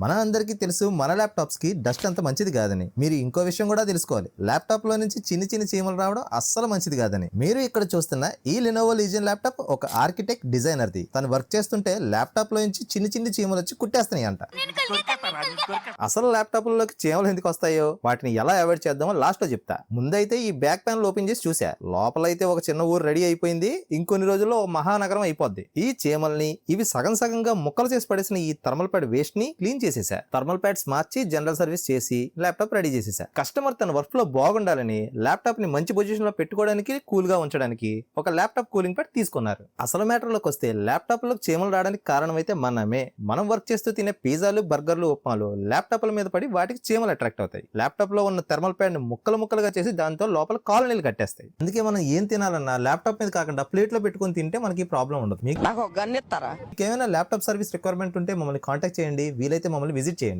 మన అందరికీ తెలుసు మన ల్యాప్టాప్స్కి డస్ట్ అంత మంచిది కాదని. మీరు ఇంకో విషయం కూడా తెలుసుకోవాలి. ల్యాప్టాప్లో నుంచి చిన్ని చిన్ని చీమలు రావడం అస్సలు మంచిది కాదని. మీరు ఇక్కడ చూస్తున్న ఈ లినోవో లీజియన్ ల్యాప్టాప్ ఒక ఆర్కిటెక్ట్ డిజైనర్ది తను వర్క్ చేస్తుంటే ల్యాప్టాప్లో నుంచి చిన్ని చిన్ని చీమలు వచ్చి కుట్టేస్తున్నాయి అంట అసలు ల్యాప్టాప్లలోకి చీమలు ఎందుకు వస్తాయో వాటిని ఎలా అవాయిడ్ చేద్దామో లాస్ట్లో చెప్తా. ముందైతే ఈ బ్యాక్ ప్యానల్ ఓపెన్ చేసి చూసా. లోపల అయితే ఒక చిన్న ఊరు రెడీ అయిపోయింది. ఇంకొన్ని రోజుల్లో మహానగరం అయిపోద్ది. ఈ చీమల్ని ఇవి సగం సగంగా ముక్కలు చేసి పడేసిన ఈ థర్మల్ ప్యాడ్ వేస్ట్ని క్లీన్ చేసేసా. థర్మల్ ప్యాడ్స్ మార్చి జనరల్ సర్వీస్ చేసి ల్యాప్టాప్ రెడీ చేసేసా. కస్టమర్ తన వర్క్ ఫ్లో బాగుండాలని ల్యాప్టాప్ని మంచి పొజిషన్లో పెట్టుకోవడానికి కూల్గా ఉంచడానికి ఒక ల్యాప్టాప్ కూలింగ్ ప్యాడ్ తీసుకున్నారు. అసలు మ్యాటర్లోకి వస్తే ల్యాప్టాప్లో చీమలు రావడానికి కారణం అయితే మనమే. మనం వర్క్ చేస్తూ తినే పిజ్జాలు బర్గర్లు ఉప్మాలు ల్యాప్టాప్ల మీద పడి వాటికి చీమలు అట్రాక్ట్ అవుతాయి. ల్యాప్టాప్లో ఉన్న థర్మల్ ప్యాడ్ని ముక్కలు ముక్కలుగా చేసి దాంతో లోపల కాలనీలు కట్టేస్తాయి. అందుకే మనం ఏం తినాలన్నా ల్యాప్టాప్ మీద కాకుండా ప్లేట్లో పెట్టుకొని తింటే మనకి ప్రాబ్లం ఉండదు. మీకు ఏమైనా ల్యాప్టాప్ సర్వీస్ రిక్వైర్మెంట్ ఉంటే మమ్మల్ని కాంటాక్ట్ చేయండి. వీలైతే మమ్మల్ని విజిట్ చేయండి.